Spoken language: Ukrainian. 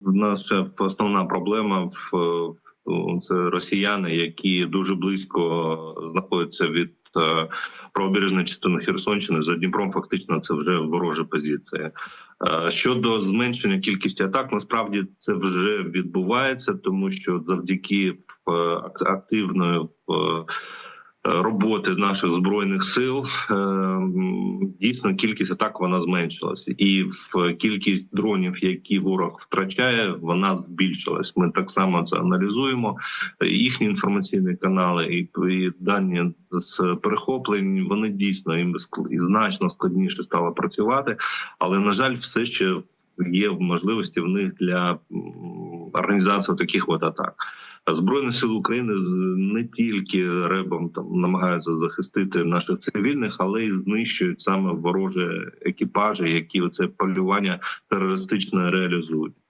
В ще основна проблема в в- це росіяни, які дуже близько знаходяться від е, правобережної частини Херсонщини. За Дніпром фактично це вже ворожа позиція. Е, Щодо зменшення кількості атак, насправді це вже відбувається, тому що завдяки е, активної е, роботи наших збройних сил е, дійсно кількість атак вона зменшилася, і в кількість дронів, які ворог втрачає, вона збільшилась. Ми так само це аналізуємо. Їхні інформаційні канали і, і дані з перехоплень вони дійсно їм значно складніше стало працювати, але на жаль, все ще є можливості в них для організації таких от атак. Збройні сили України не тільки ребом там намагаються захистити наших цивільних, але й знищують саме ворожі екіпажі, які оце полювання терористичне реалізують.